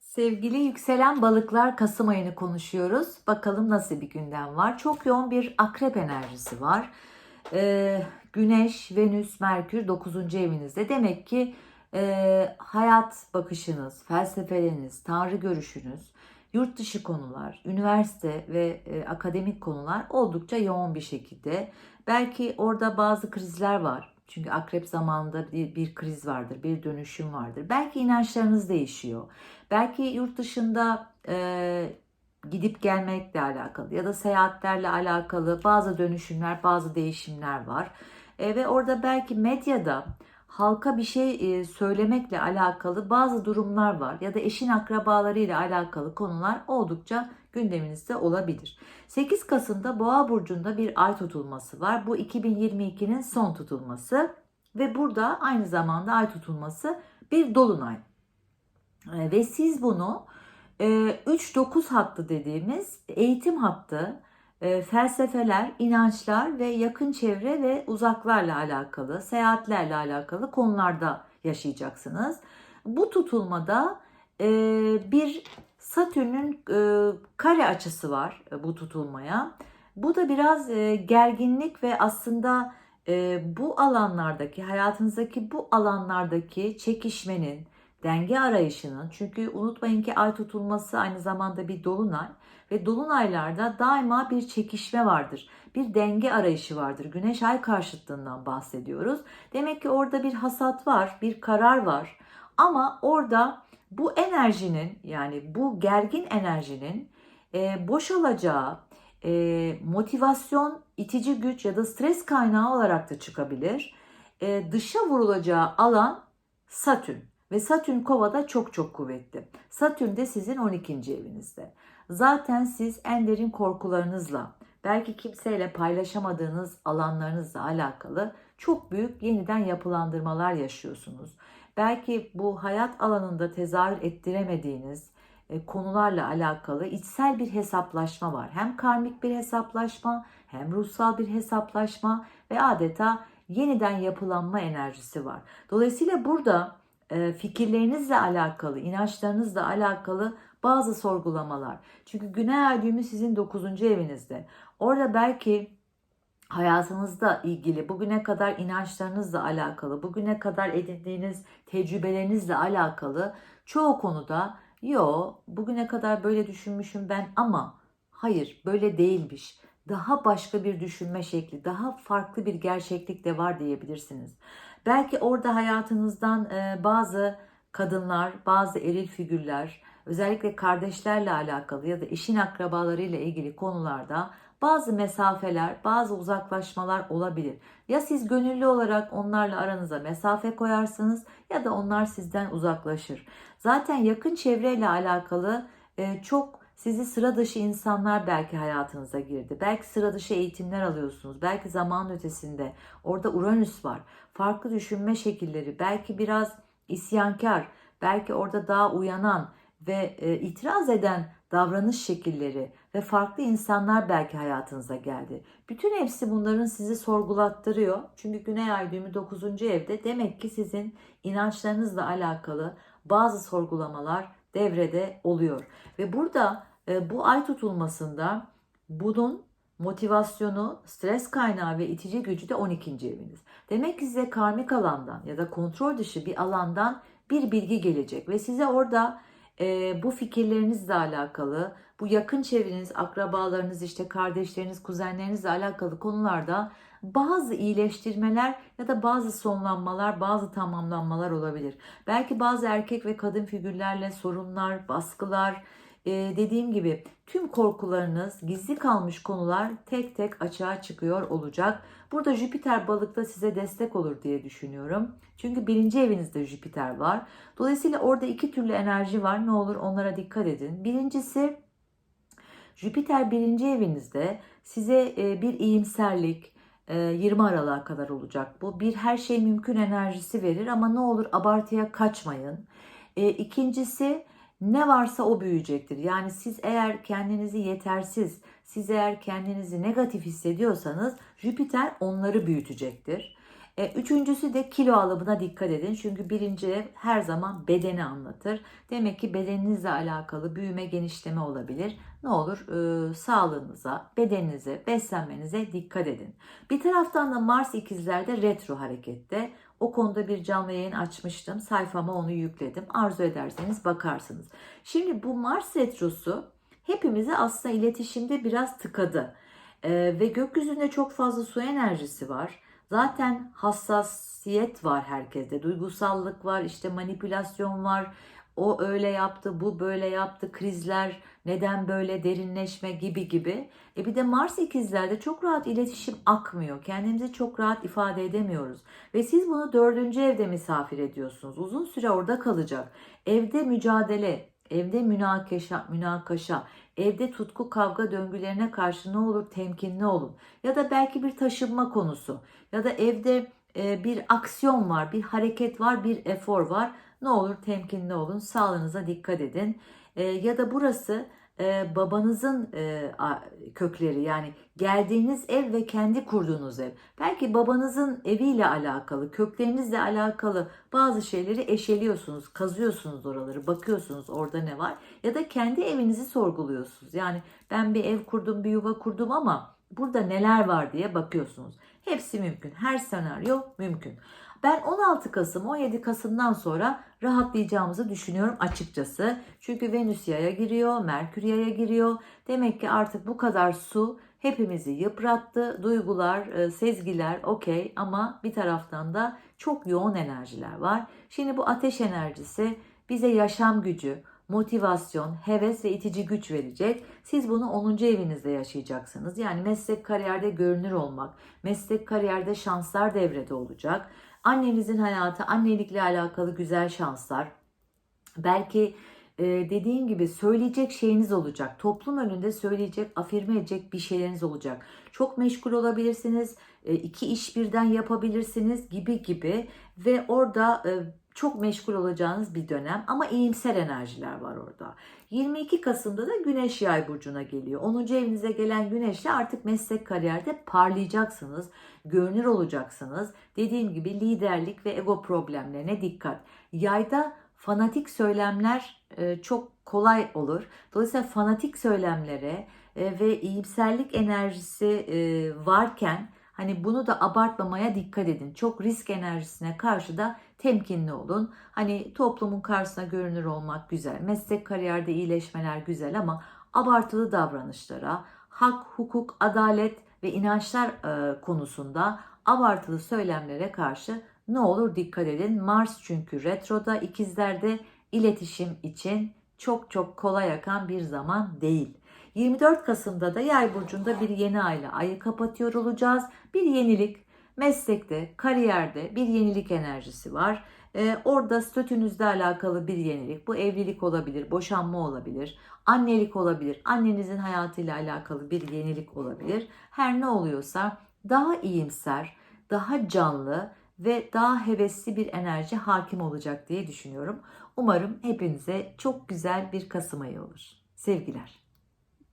Sevgili yükselen balıklar Kasım ayını konuşuyoruz. Bakalım nasıl bir gündem var. Çok yoğun bir akrep enerjisi var. Ee, Güneş, Venüs, Merkür 9. evinizde. Demek ki e, hayat bakışınız, felsefeleriniz, tanrı görüşünüz, yurt dışı konular, üniversite ve e, akademik konular oldukça yoğun bir şekilde. Belki orada bazı krizler var. Çünkü akrep zamanında bir, bir kriz vardır, bir dönüşüm vardır. Belki inançlarınız değişiyor. Belki yurt dışında e, gidip gelmekle alakalı ya da seyahatlerle alakalı bazı dönüşümler, bazı değişimler var. E, ve orada belki medyada halka bir şey e, söylemekle alakalı bazı durumlar var ya da eşin akrabalarıyla alakalı konular oldukça gündeminizde olabilir. 8 Kasım'da Boğa burcunda bir ay tutulması var. Bu 2022'nin son tutulması ve burada aynı zamanda ay tutulması bir dolunay. E, Ve siz bunu e, 3-9 hattı dediğimiz eğitim hattı, e, felsefeler, inançlar ve yakın çevre ve uzaklarla alakalı, seyahatlerle alakalı konularda yaşayacaksınız. Bu tutulmada e, bir Satürn'ün e, kare açısı var e, bu tutulmaya. Bu da biraz gerginlik ve aslında bu alanlardaki, hayatınızdaki bu alanlardaki çekişmenin, denge arayışının çünkü unutmayın ki ay tutulması aynı zamanda bir dolunay ve dolunaylarda daima bir çekişme vardır. Bir denge arayışı vardır. Güneş ay karşıtlığından bahsediyoruz. Demek ki orada bir hasat var, bir karar var. Ama orada bu enerjinin yani bu gergin enerjinin e, boşalacağı e, motivasyon, itici güç ya da stres kaynağı olarak da çıkabilir. E, dışa vurulacağı alan Satürn. Ve Satürn kovada çok çok kuvvetli. Satürn de sizin 12. evinizde. Zaten siz en derin korkularınızla, belki kimseyle paylaşamadığınız alanlarınızla alakalı çok büyük yeniden yapılandırmalar yaşıyorsunuz. Belki bu hayat alanında tezahür ettiremediğiniz e, konularla alakalı içsel bir hesaplaşma var. Hem karmik bir hesaplaşma, hem ruhsal bir hesaplaşma ve adeta yeniden yapılanma enerjisi var. Dolayısıyla burada fikirlerinizle alakalı, inançlarınızla alakalı bazı sorgulamalar. Çünkü Güney düğümü sizin 9. evinizde. Orada belki hayatınızla ilgili, bugüne kadar inançlarınızla alakalı, bugüne kadar edindiğiniz tecrübelerinizle alakalı çoğu konuda yo bugüne kadar böyle düşünmüşüm ben ama hayır böyle değilmiş. Daha başka bir düşünme şekli, daha farklı bir gerçeklik de var diyebilirsiniz. Belki orada hayatınızdan e, bazı kadınlar, bazı eril figürler, özellikle kardeşlerle alakalı ya da eşin akrabalarıyla ilgili konularda bazı mesafeler, bazı uzaklaşmalar olabilir. Ya siz gönüllü olarak onlarla aranıza mesafe koyarsınız ya da onlar sizden uzaklaşır. Zaten yakın çevreyle alakalı e, çok sizi sıra dışı insanlar belki hayatınıza girdi. Belki sıra dışı eğitimler alıyorsunuz. Belki zaman ötesinde orada Uranüs var. Farklı düşünme şekilleri, belki biraz isyankar, belki orada daha uyanan ve e, itiraz eden davranış şekilleri ve farklı insanlar belki hayatınıza geldi. Bütün hepsi bunların sizi sorgulattırıyor. Çünkü Güney Ay düğümü 9. evde demek ki sizin inançlarınızla alakalı bazı sorgulamalar devrede oluyor. Ve burada e, bu ay tutulmasında bunun motivasyonu, stres kaynağı ve itici gücü de 12. eviniz. Demek ki size karmik alandan ya da kontrol dışı bir alandan bir bilgi gelecek ve size orada e, bu fikirlerinizle alakalı, bu yakın çevreniz, akrabalarınız, işte kardeşleriniz, kuzenlerinizle alakalı konularda bazı iyileştirmeler ya da bazı sonlanmalar, bazı tamamlanmalar olabilir. Belki bazı erkek ve kadın figürlerle sorunlar, baskılar, e, dediğim gibi tüm korkularınız, gizli kalmış konular tek tek açığa çıkıyor olacak. Burada Jüpiter balıkta size destek olur diye düşünüyorum. Çünkü birinci evinizde Jüpiter var. Dolayısıyla orada iki türlü enerji var. Ne olur onlara dikkat edin. Birincisi Jüpiter birinci evinizde size e, bir iyimserlik, 20 Aralık'a kadar olacak bu. Bir her şey mümkün enerjisi verir ama ne olur abartıya kaçmayın. E, ikincisi ne varsa o büyüyecektir. Yani siz eğer kendinizi yetersiz, Siz eğer kendinizi negatif hissediyorsanız Jüpiter onları büyütecektir. E, üçüncüsü de kilo alımına dikkat edin. Çünkü birinci her zaman bedeni anlatır. Demek ki bedeninizle alakalı büyüme, genişleme olabilir. Ne olur e, sağlığınıza, bedeninize, beslenmenize dikkat edin. Bir taraftan da Mars ikizlerde retro harekette. O konuda bir canlı yayın açmıştım. Sayfama onu yükledim. Arzu ederseniz bakarsınız. Şimdi bu Mars retrosu hepimizi aslında iletişimde biraz tıkadı. E, ve gökyüzünde çok fazla su enerjisi var. Zaten hassasiyet var herkeste. Duygusallık var, işte manipülasyon var. O öyle yaptı, bu böyle yaptı, krizler, neden böyle derinleşme gibi gibi. E bir de Mars ikizlerde çok rahat iletişim akmıyor. Kendimizi çok rahat ifade edemiyoruz. Ve siz bunu dördüncü evde misafir ediyorsunuz. Uzun süre orada kalacak. Evde mücadele, evde münakaşa, münakaşa, evde tutku kavga döngülerine karşı ne olur temkinli olun. Ya da belki bir taşınma konusu ya da evde e, bir aksiyon var, bir hareket var, bir efor var. Ne olur temkinli olun, sağlığınıza dikkat edin. E, ya da burası e, babanızın e, kökleri yani geldiğiniz ev ve kendi kurduğunuz ev. Belki babanızın eviyle alakalı, köklerinizle alakalı bazı şeyleri eşeliyorsunuz, kazıyorsunuz oraları, bakıyorsunuz orada ne var. Ya da kendi evinizi sorguluyorsunuz. Yani ben bir ev kurdum, bir yuva kurdum ama burada neler var diye bakıyorsunuz. Hepsi mümkün. Her senaryo mümkün. Ben 16 Kasım 17 Kasım'dan sonra rahatlayacağımızı düşünüyorum açıkçası. Çünkü Venüs yaya giriyor, Merkür yaya giriyor. Demek ki artık bu kadar su hepimizi yıprattı. Duygular, e, sezgiler okey ama bir taraftan da çok yoğun enerjiler var. Şimdi bu ateş enerjisi bize yaşam gücü, motivasyon, heves ve itici güç verecek. Siz bunu 10. evinizde yaşayacaksınız. Yani meslek kariyerde görünür olmak, meslek kariyerde şanslar devrede olacak. Annenizin hayatı, annelikle alakalı güzel şanslar. Belki e, dediğim gibi söyleyecek şeyiniz olacak. Toplum önünde söyleyecek, afirme edecek bir şeyleriniz olacak. Çok meşgul olabilirsiniz, e, iki iş birden yapabilirsiniz gibi gibi ve orada e, çok meşgul olacağınız bir dönem ama iyimser enerjiler var orada. 22 Kasım'da da Güneş Yay burcuna geliyor. 10. evinize gelen Güneş'le artık meslek kariyerde parlayacaksınız, görünür olacaksınız. Dediğim gibi liderlik ve ego problemlerine dikkat. Yayda fanatik söylemler e, çok kolay olur. Dolayısıyla fanatik söylemlere e, ve iyimserlik enerjisi e, varken hani bunu da abartmamaya dikkat edin. Çok risk enerjisine karşı da temkinli olun. Hani toplumun karşısına görünür olmak güzel, meslek kariyerde iyileşmeler güzel ama abartılı davranışlara, hak, hukuk, adalet ve inançlar e, konusunda abartılı söylemlere karşı ne olur dikkat edin. Mars çünkü retroda ikizlerde iletişim için çok çok kolay akan bir zaman değil. 24 Kasım'da da Yay burcunda bir yeni ayla ayı kapatıyor olacağız. Bir yenilik meslekte, kariyerde bir yenilik enerjisi var. Ee, orada statünüzle alakalı bir yenilik. Bu evlilik olabilir, boşanma olabilir, annelik olabilir, annenizin hayatıyla alakalı bir yenilik olabilir. Her ne oluyorsa daha iyimser, daha canlı ve daha hevesli bir enerji hakim olacak diye düşünüyorum. Umarım hepinize çok güzel bir Kasım ayı olur. Sevgiler.